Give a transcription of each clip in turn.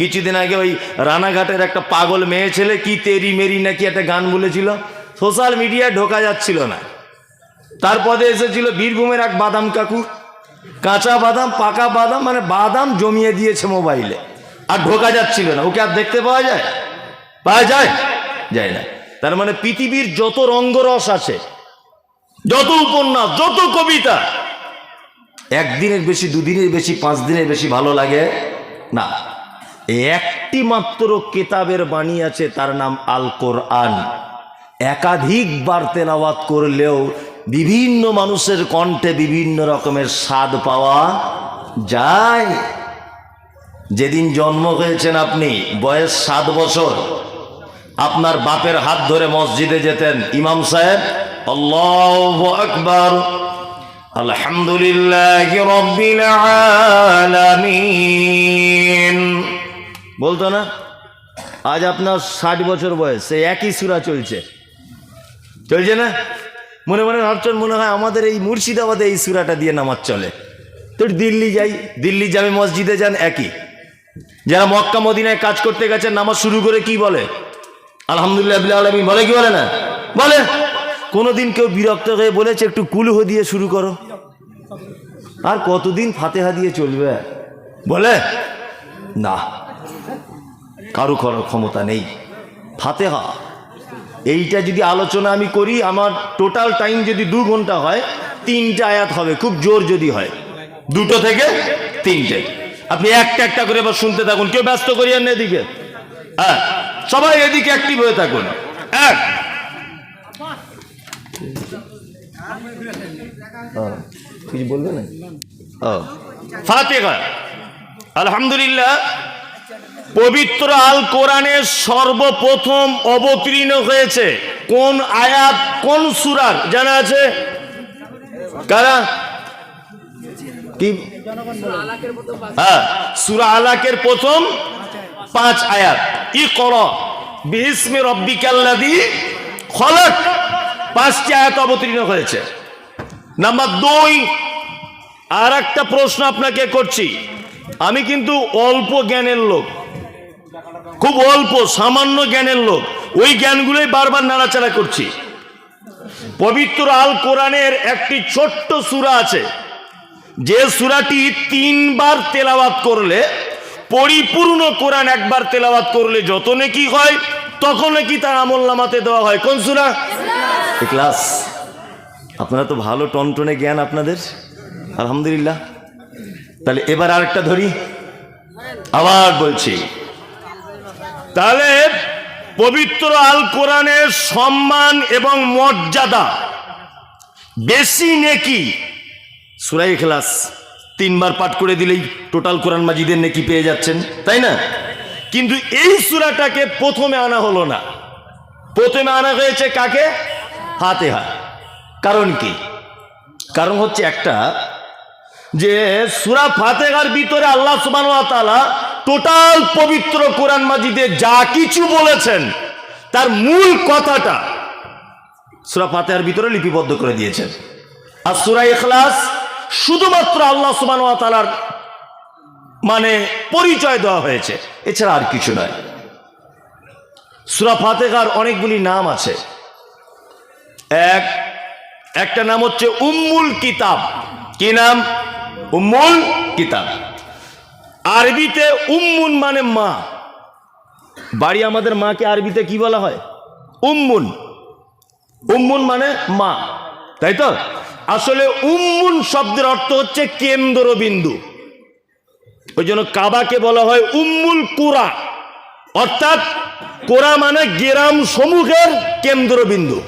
কিছুদিন আগে ওই রানাঘাটের একটা পাগল মেয়ে ছেলে, কি তেরি মেরি নাকি একটা গান বলেছিল, সোশ্যাল মিডিয়ায় ঢোকা যাচ্ছিল না। তারপরে এসেছিল বীরভূমের এক বাদাম কাকু, কাঁচা বাদাম, পাকা বাদাম মানে বাদাম জমিয়ে দিয়েছে মোবাইলে। আর ঢোকা যাচ্ছিল না। ওকে আর দেখতে পাওয়া যায়? পাওয়া যায়? যায় না। তার মানে পৃথিবীর যত রঙ্গরস আছে, যত উপন্যাস, যত কবিতা, একদিনের বেশি, দুদিনের বেশি পাঁচ দিনের বেশি ভালো লাগে না। একটি মাত্র কেতাবের বাণী আছে, তার নাম আল কোরআন একাধিক একাধিকবার তেলাওয়াত করলেও বিভিন্ন মানুষের কণ্ঠে বিভিন্ন রকমের স্বাদ পাওয়া যায়। যেদিন জন্ম হয়েছেন আপনি, বয়স সাত বছর, আপনার বাপের হাত ধরে মসজিদে যেতেন, ইমাম সাহেব, আল্লাহ আকবর, আলহামদুলিল্লাহ বলতো না? আজ আপনার ষাট বছর বয়স সেই একই সুরা চলছে। চলছে না? মনে মনে ভাবছেন, মনে হয় আমাদের এই মুর্শিদাবাদে এই সুরাটা দিয়ে নামাজ চলে। তো দিল্লি যাই, দিল্লি যাবে, মসজিদে যান, একই। যারা মক্কা, মদিনায় কাজ করতে গেছেন, নামাজ শুরু করে কি বলে? আলহামদুলিল্লাহ আলমী বলে কি বলে না? বলে। কোনোদিন কেউ বিরক্ত হয়ে বলেছে, একটু কুলহ দিয়ে শুরু করো। আর কতদিন ফাতেহা দিয়ে চলবে? বলে? না। কারও করার ক্ষমতা নেই। ফাতেহা, এইটা যদি আলোচনা আমি করি, আমার টোটাল টাইম যদি দু ঘণ্টা হয়, তিনটা আয়াত হবে, খুব জোর যদি হয়। দুটো থেকে তিনটে। আপনি একটা একটা করে এবার শুনতে থাকুন, কেউ ব্যস্ত করিয়েন না এদিকে? হ্যাঁ সবাই এদিকে অ্যাক্টিভ হয়ে থাকুন। এক। কিছু বলবে না? ফাতেহা, আলহামদুলিল্লাহ পবিত্র আল কোরআনের সর্বপ্রথম অবতীর্ণ হয়েছে। কোন আয়াত, কোন সুরার? জানা আছে? কারা? কি? হ্যাঁ সুরা আলাকের প্রথম পাঁচ আয়াত। ই কর বিস্মে রব্বিকাল্লাদি খলক। পাঁচটি আয়াত অবতীর্ণ হয়েছে। নাম্বার দুই আর একটা প্রশ্ন আপনাকে করছি। আমি কিন্তু অল্প জ্ঞানের লোক। খুব অল্প, সামান্য জ্ঞানের লোক। ওই জ্ঞানগুলোই বারবার নাড়াচাড়া করছি। পবিত্র আল কোরআনের একটি ছোট্ট সূরা আছে। যে সূরাটি তিনবার তেলাওয়াত করলে, পরিপূর্ণ কোরআন একবার তেলাওয়াত করলে যত নাকি হয় তখন নাকি তার আমল নামাতে দেওয়া হয়। কোন সূরা? ক্লাস আপনারা তো ভালো টনটনে জ্ঞান আপনাদের। আলহামদুলিল্লাহ। তাহলে এবার আরেকটা ধরি। আবার বলছি তাহলে পবিত্র আল কোরআনের সম্মান এবং মর্যাদা বেশি নেকি? সুরাই খেলাস তিনবার পাঠ করে দিলেই টোটাল কোরআন মাজিদের নেকি পেয়ে যাচ্ছেন, তাই না? কিন্তু এই সুরাটাকে প্রথমে আনা হলো না। প্রথমে আনা হয়েছে কাকে? হাতে হাত কারণ কি? কারণ হচ্ছে একটা যে সুরা ফাতেহার ভিতরে আল্লাহ সুবান তাআলা টোটাল পবিত্র কোরআন মাজিদে যা কিছু বলেছেন, তার মূল কথাটা সুরা ফাতেহার ভিতরে লিপিবদ্ধ করে দিয়েছেন। আর সুরা ইখলাস শুধুমাত্র আল্লাহ সুবান তালার মানে পরিচয় দেওয়া হয়েছে, এছাড়া আর কিছু নয়। সুরা ফাতেহার অনেকগুলি নাম আছে। এক, একটা নাম হচ্ছে উম্মুল কিতাব। কি নাম? উম্মুল কিতাব। আরবিতে উম্মুন মানে মা। বাড়ি আমাদের মাকে আরবিতে কি বলা হয়? উম্মুন। উম্মুন মানে মা। তাই তো? আসলে উম্মুন শব্দের অর্থ হচ্ছে কেন্দ্রবিন্দু। ওই জন্য কাবাকে বলা হয় উম্মুল কুরা। অর্থাৎ কোরা মানে গেরাম সমূহের কেন্দ্রবিন্দু।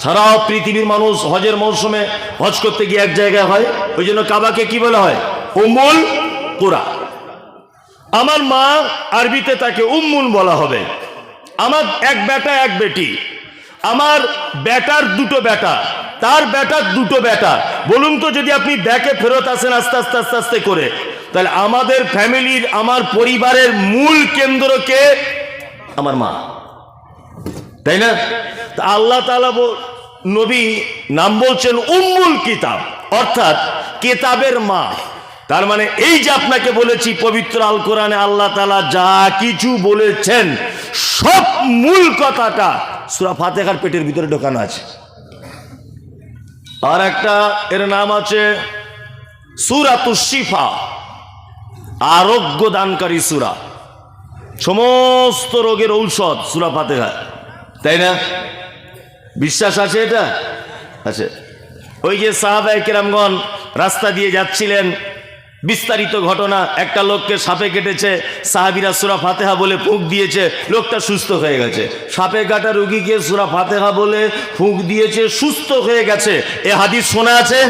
সারা পৃথিবীর মানুষ হজের মৌসুমে হজ করতে গিয়ে এক জায়গায় হয়। ওই জন্য কাবাকে কি বলা হয়? উম্মুল কুরা। আমার মা আরবিতে তাকে উম্মুন বলা হবে। আমার এক বেটা, এক বেটি। আমার বেটার দুটো বেটা। তার বেটার দুটো বেটা। বলুন তো যদি আপনি ব্যাকে ফেরত আসেন আস্তে আস্তে আস্তে আস্তে করে, তাহলে আমাদের ফ্যামিলির, আমার পরিবারের মূল কেন্দ্রকে আমার মা। তাই না? তা আল্লাহ তালা নবী নাম বলছেন উম্মুল কিতাব, অর্থাৎ কেতাবের মা। তার মানে এই যে আপনাকে বলেছি, পবিত্র আল কোরআনে আল্লাহ তালা যা কিছু বলেছেন, সব মূল কথাটা সুরা ফাতেহার পেটের ভিতরে ঢোকানো আছে। আর একটা এর নাম আছে সুরা সুরাতুশিফা আরোগ্য দানকারী সুরা। সমস্ত রোগের ঔষধ সুরা ফাতেহা তাই না? বিশ্বাস আছে এটা? আছে। ওই যে সাহাবাই কেরামগণ রাস্তা দিয়ে যাচ্ছিলেন বিস্তারিত ঘটনা, একটা লোককে সাপে কেটেছে, সাহাবিরা সুরা ফাতেহা বলে ফুঁক দিয়েছে, লোকটা সুস্থ হয়ে গেছে। সাপে কাটা রুগীকে সুরা ফাতেহা বলে ফুঁক দিয়েছে, সুস্থ হয়ে গেছে। এ হাদিস শোনা আছে?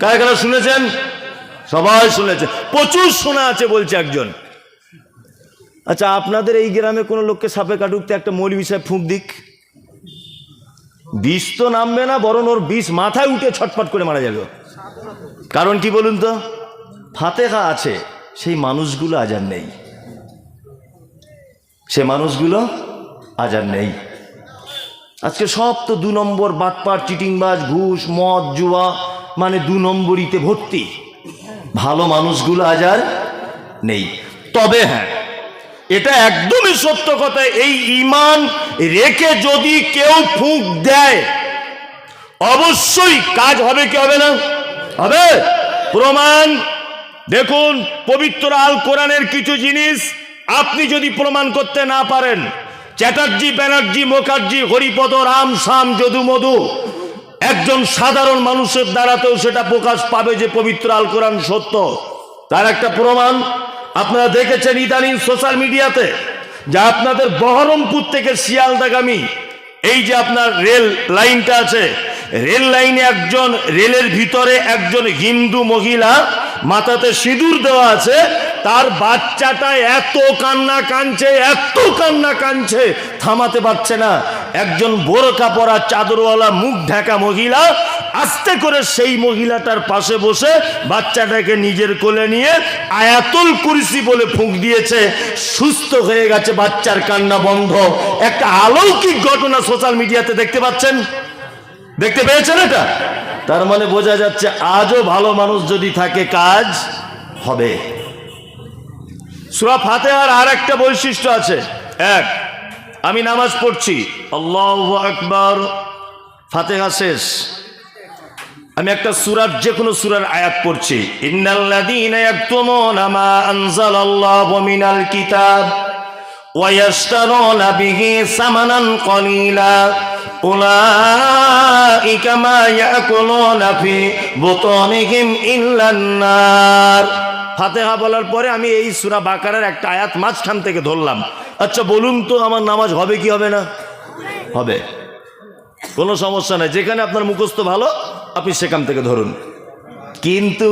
কারা কারা শুনেছেন? সবাই শুনেছে। প্রচুর শোনা আছে বলছে একজন। আচ্ছা আপনাদের এই গ্রামে কোনো লোককে সাপে কাটুকতে একটা মৌলী বিষয় ফুঁক দিক। বিষ তো নামবে না, বরং ওর বিষ মাথায় উঠে ছটফট করে মারা যাবে। কারণ কি বলুন তো? ফাতেহা আছে, সেই মানুষগুলো আজ আর নেই। সে মানুষগুলো আজ আর নেই। আজকে সব তো দু নম্বর বাটপাট চিটিংবাজ, ঘুষ, মদ, জুয়া মানে দু নম্বরিতে ভর্তি। ভালো মানুষগুলো আজ আর নেই। তবে হ্যাঁ এটা একদমই সত্য কথা, এই ইমান রেখে যদি কেউ ফুঁক দেয়, অবশ্যই কাজ হবে কি হবে না? হবে? প্রমাণ দেখুন, পবিত্র আল কোরআনের কিছু জিনিস আপনি যদি প্রমাণ করতে না পারেন, চ্যাটার্জি, ব্যানার্জি মুখার্জি হরিপদ, রাম শাম যদু, মধু, একজন সাধারণ মানুষের দ্বারাতেও সেটা প্রকাশ পাবে যে পবিত্র আল কোরআন সত্য। তার একটা প্রমাণ, আপনারা দেখেছেন ইদানিং সোশ্যাল মিডিয়াতে, যা আপনাদের বহরমপুর থেকে শিয়ালদাগামী, এই যে আপনার রেল লাইনটা আছে রেল লাইনে একজন, রেলের ভিতরে একজন হিন্দু মহিলা, মাথাতে সিঁদুর দেওয়া আছে, তার বাচ্চাটা এত কান্না কানছে এত কান্না কানছে থামাতে পারছে না। একজন বোরকা পরা চাদরওয়ালা মুখ ঢাকা মহিলা, আস্তে করে সেই মহিলাটার পাশে বসে বাচ্চাটাকে নিজের কোলে নিয়ে আয়াতুল কুরসি বলে ফুঁক দিয়েছে, সুস্থ হয়ে গেছে বাচ্চার কান্না বন্ধ। একটা অলৌকিক ঘটনা সোশ্যাল মিডিয়াতে দেখতে পাচ্ছেন। দেখতে পেয়েছেন এটা? তার মানে বোঝা যাচ্ছে আজও ভালো মানুষ যদি থাকে, কাজ হবে। সুরা ফাতেহার আর একটা বৈশিষ্ট্য আছে। এক, আমি নামাজ পড়ছি। আল্লাহ আকবার। ফাতেহা শেষ। আমি একটা সুরার যে কোনো সুরার আয়াত পড়ছি। কিতাব সামানান উলাইকা মা ইয়াকুলুনা ফি বুতুনিহিম ইল্লান নার ফাতেহা বলার পরে আমি এই সূরা বাকারার একটা আয়াত মাঝখান থেকে ধরলাম। আচ্ছা বলুন তো আমার নামাজ হবে কি হবে না? হবে। কোনো সমস্যা নাই। যেখানে আপনার মুখস্থ ভালো, আপনি সেখান থেকে ধরুন। কিন্তু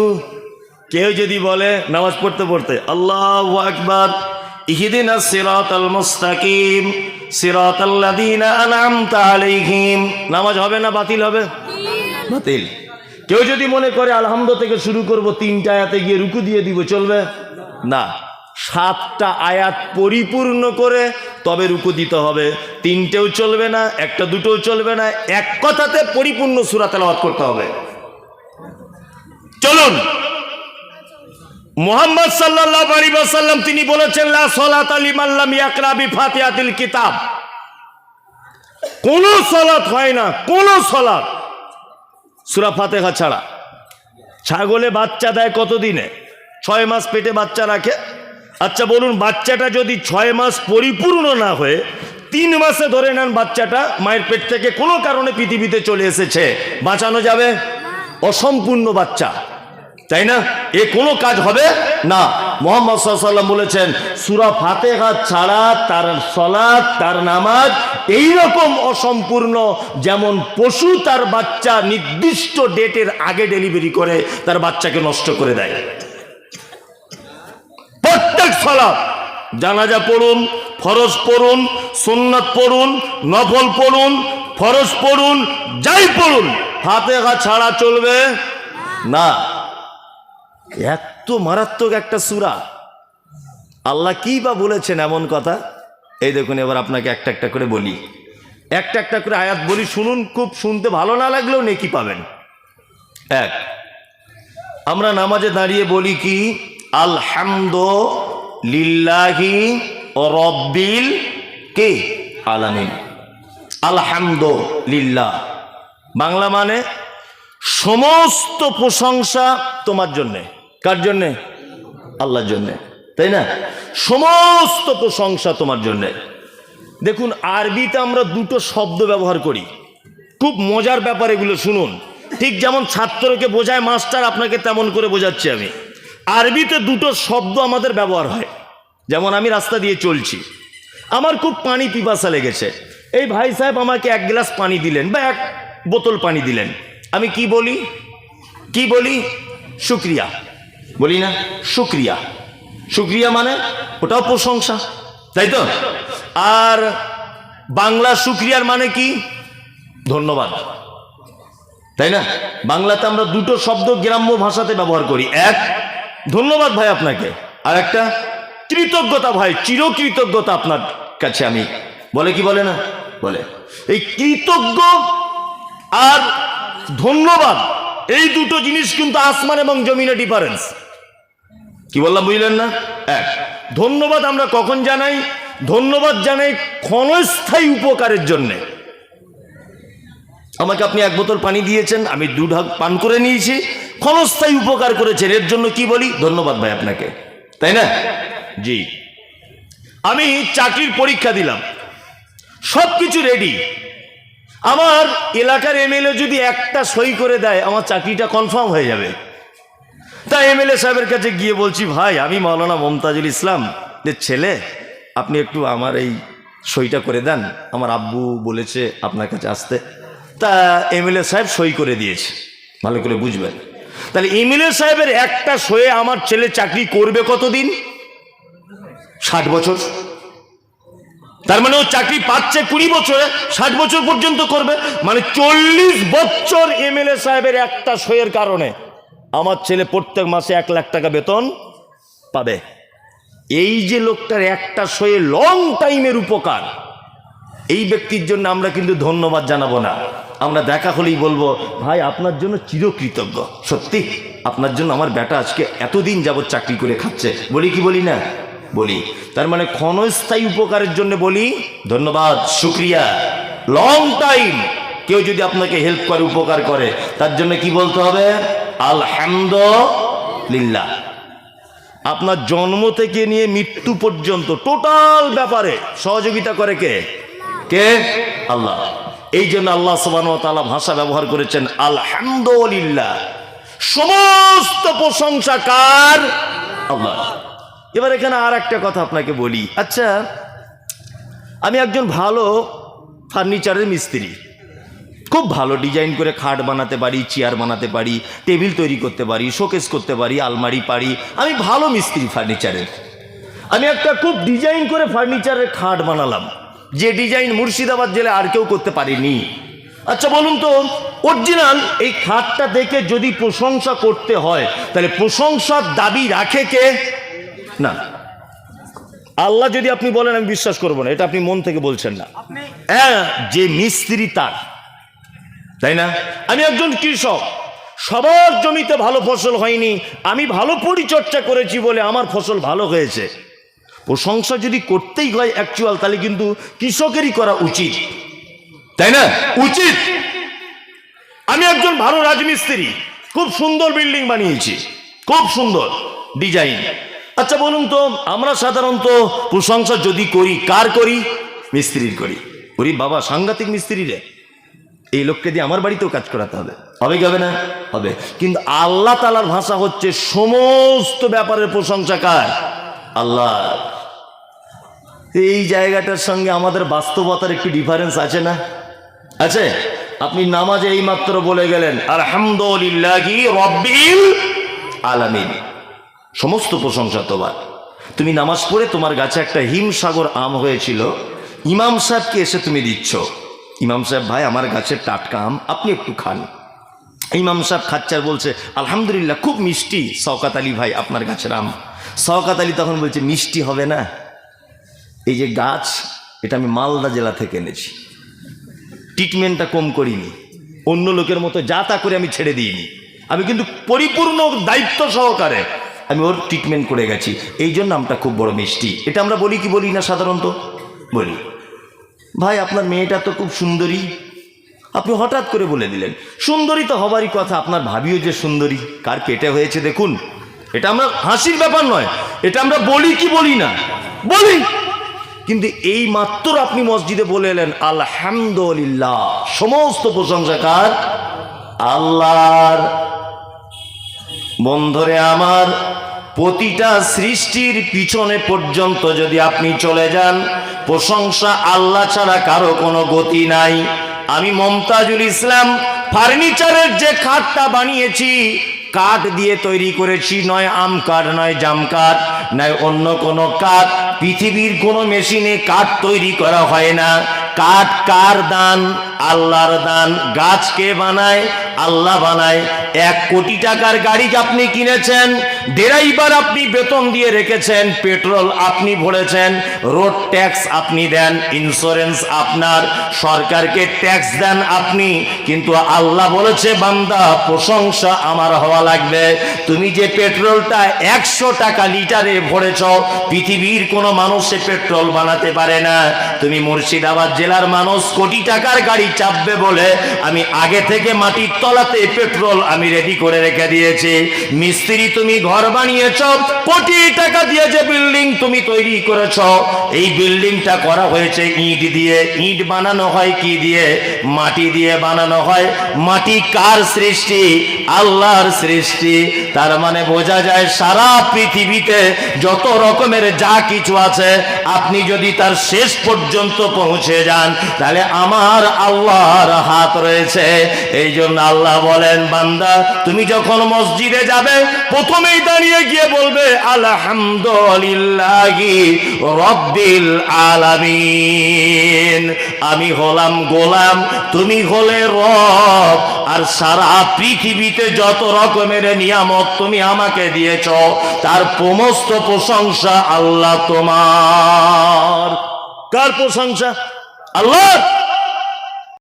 কেউ যদি বলে নামাজ পড়তে পড়তে, আল্লাহ আকবার ইহিদিন সিরাত আল মুস্তাকিম সিরাত আল্লাদিনা আনআমতা আলাইহিম। নামাজ হবে না বাতিল হবে? বাতিল। কেউ যদি মনে করে আলহামদ থেকে শুরু করব, তিনটা আয়াতে গিয়ে রুকু দিয়ে দিব, চলবে? না। সাতটা আয়াত পরিপূর্ণ করে তবে রুকু দিতে হবে। তিনটেও চলবে না, একটা দুটোও চলবে না, এক কথাতে পরিপূর্ণ সুরা তেলাওয়াত করতে হবে। চলুন। মোহাম্মদ সাল্লাল্লাহু আলাইহি ওয়াসাল্লাম তিনি বলেছেন সালাত লিমান লাম ইয়াকরা বিফাতিহাতিল কিতাব। কোন সালাত হয় না, কোন সালাত। সুরা ফাতিহা ছাড়া। ছাগলে বাচ্চা দেয় কতদিনে? ছয় মাস পেটে বাচ্চা রাখে? আচ্ছা বলুন, বাচ্চাটা যদি ছয় মাস পরিপূর্ণ না হয়ে তিন মাসে ধরে নেন বাচ্চাটা, মায়ের পেট থেকে কোনো কারণে পৃথিবীতে চলে এসেছে, বাঁচানো যাবে? অসম্পূর্ণ বাচ্চা। তাই না? এ কোনো কাজ হবে না। মোহাম্মদ সাল্লাম বলেছেন, সুরা ফাতেহা ছাড়া তার সলাৎ তার নামাজ এই রকম অসম্পূর্ণ যেমন পশু তার বাচ্চা নির্দিষ্ট ডেটের আগে ডেলিভারি করে, তার বাচ্চাকে নষ্ট করে দেয়। প্রত্যেক সলাৎ জানাজা পড়ুন, ফরজ পড়ুন, সুন্নত পড়ুন, নফল পড়ুন, ফরজ পড়ুন, যাই পড়ুন, ফাতেহা ছাড়া চলবে না। এত মারাত্মক একটা সুরা। আল্লাহ কি বা বলেছেন এমন কথা? এই দেখুন, এবার আপনাকে একটা একটা করে বলি। একটা একটা করে আয়াত বলি, শুনুন, খুব শুনতে ভালো না লাগলেও নেকি পাবেন। এক, আমরা নামাজে দাঁড়িয়ে বলি কি? আলহামদো লিল্লাহি রব্বিল কে? আলামিন। আলহামদো লিল্লাহ বাংলা মানে সমস্ত প্রশংসা তোমার জন্যে। কার জন্যে? আল্লাহর জন্যে। তাই না? সমস্ত প্রশংসা তোমার জন্যে। দেখুন, আরবিতে আমরা দুটো শব্দ ব্যবহার করি। খুব মজার ব্যাপার এগুলো, শুনুন। ঠিক যেমন ছাত্রকে বোঝায় মাস্টার, আপনাকে তেমন করে বোঝাচ্ছি আমি। আরবিতে দুটো শব্দ আমাদের ব্যবহার হয়। যেমন, আমি রাস্তা দিয়ে চলছি। আমার খুব পানি পিপাসা লেগেছে। এই ভাই সাহেব আমাকে এক গ্লাস পানি দিলেন বা এক বোতল পানি দিলেন। আমি কি বলি? কি বলি? শুক্রিয়া। বলি না, শুক্রিয়া। শুক্রিয়া মানে ওটাও প্রশংসা, তাই তো? আর বাংলা শুক্রিয়ার মানে কি? ধন্যবাদ। তাই না? বাংলাতে আমরা দুটো শব্দ গ্রাম্য ভাষাতে ব্যবহার করি। এক, ধন্যবাদ ভাই আপনাকে। আর একটা, কৃতজ্ঞতা ভাই, চিরকৃতজ্ঞতা আপনার কাছে আমি। বলে কি বলে না? বলে। এই কৃতজ্ঞ আর ধন্যবাদ, এই দুটো জিনিস কিন্তু আসমান এবং জমিনে ডিফারেন্স কি বললাম বুঝলেন না? এক, ধন্যবাদ আমরা কখন জানাই? ধন্যবাদ জানাই ক্ষণস্থায়ী উপকারের জন্যে। আমাকে আপনি এক বোতল পানি দিয়েছেন, আমি দু ঢাক পান করে নিয়েছি। ক্ষণস্থায়ী উপকার করেছেন, এর জন্য কি বলি? ধন্যবাদ ভাই আপনাকে। তাই না? জি। আমি চাকরির পরীক্ষা দিলাম। সব কিছু রেডি। আমার এলাকার এমএলএ যদি একটা সই করে দেয়, আমার চাকরিটা কনফার্ম হয়ে যাবে। তাই এমএলএ সাহেবের কাছে গিয়ে বলছি, ভাই, আমি মাওলানা মমতাজুল ইসলাম। যে ছেলে, আপনি একটু আমার এই সইটা করে দেন। আমার আব্বু বলেছে আপনার কাছে আসতে। তা এমএলএ সাহেব সই করে দিয়েছে। ভালো করে বুঝবেন। তাহলে এমএলএ সাহেবের একটা সয়ে আমার ছেলে চাকরি করবে কতদিন? ষাট বছর। তার মানে ও চাকরি পাচ্ছে কুড়ি বছরে, ষাট বছর পর্যন্ত করবে। মানে চল্লিশ বছর এমএলএ সাহেবের একটা সইয়ের কারণে। আমার ছেলে প্রত্যেক মাসে এক লাখ টাকা বেতন পাবে। এই যে লোকটার একটা সয়ে লং টাইমের উপকার, এই ব্যক্তির জন্য আমরা কিন্তু ধন্যবাদ জানাব না। আমরা দেখা হলেই বলব, ভাই, আপনার জন্য চিরকৃতজ্ঞ। সত্যি, আপনার জন্য আমার বেটা আজকে এতদিন যাবৎ চাকরি করে খাচ্ছে। বলি কি বলি না? বলি। তার মানে ক্ষণস্থায়ী উপকারের জন্য বলি ধন্যবাদ, শুক্রিয়া। লং টাইম কেউ যদি আপনাকে হেল্প করে, উপকার করে, তার জন্য কি বলতে হবে? আলহামদুলিল্লাহ। আপনার জন্ম থেকে নিয়ে মৃত্যু পর্যন্ত টোটাল ব্যাপারে সহযোগিতা করে কে? কে? আল্লাহ। এই জন্য আল্লাহ তালা ভাষা ব্যবহার করেছেন আলহামদুলিল্লাহ। সমস্ত প্রশংসা কার? আল্লাহ। এবার এখানে আর একটা কথা আপনাকে বলি। আচ্ছা আমি একজন ভালো ফার্নিচারের মিস্ত্রি। খুব ভালো ডিজাইন করে খাট বানাতে পারি চেয়ার বানাতে পারি টেবিল তৈরি করতে পারি শোকেস করতে পারি আলমারি পারি। আমি ভালো মিস্ত্রি ফার্নিচারের। আমি একটা খুব ডিজাইন করে ফার্নিচারের খাট বানালাম যে ডিজাইন মুর্শিদাবাদ জেলে আর কেউ করতে পারেনি। আচ্ছা বলুন তো অরিজিনাল এই খাটটা দেখে যদি প্রশংসা করতে হয় তাহলে প্রশংসার দাবি রাখে কে? না। আল্লাহ যদি আপনি বলেন আমি বিশ্বাস করব না এটা আপনি মন থেকে বলছেন না। হ্যাঁ যে মিস্ত্রি তার তাই না? আমি একজন কৃষক। সবার জমিতে ভালো ফসল হয়নি। আমি ভালো পরিচর্যা করেছি বলে আমার ফসল ভালো হয়েছে। প্রশংসা যদি করতেই হয় অ্যাকচুয়াল তাহলে কিন্তু কৃষকেরই করা উচিত। তাই না? উচিত। আমি একজন ভালো রাজমিস্ত্রি। খুব সুন্দর বিল্ডিং বানিয়েছি। খুব সুন্দর ডিজাইন। আচ্ছা বলুন তো, আমরা সাধারণত প্রশংসা যদি করি, কার করি? মিস্ত্রির করি। ওরে বাবা, সাংঘাতিক মিস্ত্রি রে। এই লোককে দিয়ে আমার বাড়িতেও কাজ করাতে হবে। হবে কি হবে না? হবে। কিন্তু আল্লাহ তালার ভাষা হচ্ছে সমস্ত ব্যাপারের প্রশংসা কার? আল্লাহ। এই জায়গাটার সঙ্গে আমাদের বাস্তবতার একটু ডিফারেন্স আছে না? আছে? আপনি নামাজে এই মাত্র বলে গেলেন, আলহামদুলিল্লাহ রব্বিল আলামিন। সমস্ত প্রশংসা তোমার তুমি নামাজ পড়ে তোমার গাছে একটা হিমসাগর আম হয়েছিল, ইমাম সাহেবকে এসে তুমি দিচ্ছ। ইমাম সাহেব, ভাই, আমার গাছের টাটকা আম, আপনি একটু খান। ইমাম সাহেব খাচ্চার বলছে, আলহামদুলিল্লাহ, খুব মিষ্টি শওকাত আলী ভাই, আপনার গাছের আম। শওকাত আলী তখন বলছে, মিষ্টি হবে না? এই যে গাছ, এটা আমি মালদা জেলা থেকে এনেছি। ট্রিটমেন্টটা কম করিনি। অন্য লোকের মতো যা তা করে আমি ছেড়ে দিইনি। আমি কিন্তু পরিপূর্ণ দায়িত্ব সহকারে আমি ওর ট্রিটমেন্ট করে গেছি। এই জন্য আমটা খুব বড় মিষ্টি। এটা আমরা বলি কি, বলি না সাধারণত? বলি। ভাই, আপনার মেয়েটা তো খুব সুন্দরী। আপনি হঠাৎ করে বলে দিলেন, সুন্দরী তো হবারই কথা, আপনার ভাবিও যে সুন্দরী, কার পেটে হয়েছে দেখুন। এটা আমরা হাসির ব্যাপার নয়, এটা আমরা বলি কি বলি না, বলি। কিন্তু এই মাত্র আপনি মসজিদে বলে এলেন, আলহামদুলিল্লাহ, সমস্ত প্রশংসাকার আল্লাহর। বন্ধরে আমার প্রতিটা সৃষ্টির পিছনে পর্যন্ত যদি আপনি চলে যান, প্রশংসা আল্লাহ ছাড়া কারও কোনো গতি নাই। আমি মমতাজুল ইসলাম, ফার্নিচারের যে খাটটা বানিয়েছি, কাঠ দিয়ে তৈরি করেছি, নয় আম কাঠ, নয় জাম কাঠ, নয় অন্য কোনো কাঠ। পৃথিবীর কোনো মেশিনে কাঠ তৈরি করা হয় না। কাঠ কার দান? আল্লাহর দান। গাছ কে বানায়? আল্লাহ বানায়। এক কোটি টাকার গাড়ি আপনি কিনেছেন, ড্রাইভার আপনি বেতন দিয়ে রেখেছেন, পেট্রোল আপনি ভরেছেন, রোড ট্যাক্স আপনি দেন ইন্স্যুরেন্স আপনার, সরকারকে ট্যাক্স দেন আপনি, কিন্তু আল্লাহ বলেছে, বান্দা, প্রশংসা আমার হওয়া লাগবে। তুমি যে পেট্রোলটা একশো টাকা লিটারে ভরেছ, পৃথিবীর কোনো মানুষ পেট্রোল বানাতে পারে না। তুমি মুর্শিদাবাদ জেলার মানুষ কোটি টাকার গাড়ি চাপবে বলে আমি আগে থেকে মাটির তলাতে পেট্রোল আমি রেডি করে রেখে দিয়েছি। মিস্ত্রি তুমি ঘর বানিয়েছ, কোটি টাকা দিয়ে যে বিল্ডিং তুমি তৈরি করেছ, এই বিল্ডিংটা করা হয়েছে ইট দিয়ে। ইট বানানো হয় কি দিয়ে? মাটি দিয়ে বানানো হয়। মাটি কার সৃষ্টি? আল্লাহর সৃষ্টি। তার মানে বোঝা যায় সারা পৃথিবীতে যত রকমের যা কিছু আছে, আপনি যদি তার শেষ পর্যন্ত পৌঁছে যান, তাহলে আমার আল্লাহর হাত রয়েছে। এই জন্য আল্লাহ বলেন, বান্দা, তুমি যখন মসজিদে যাবে, প্রথমেই দাঁড়িয়ে গিয়ে বলবে, আলহামদুলিল্লাহি রব্বিল আলামিন। আমি হলাম গোলাম, তুমি হলে রব। আর সারা পৃথিবীতে যত রকমের নিয়ামত তুমি আমাকে দিয়েছ, তার সমস্ত প্রশংসা আল্লাহ তোমার। কার প্রশংসা? আল্লাহ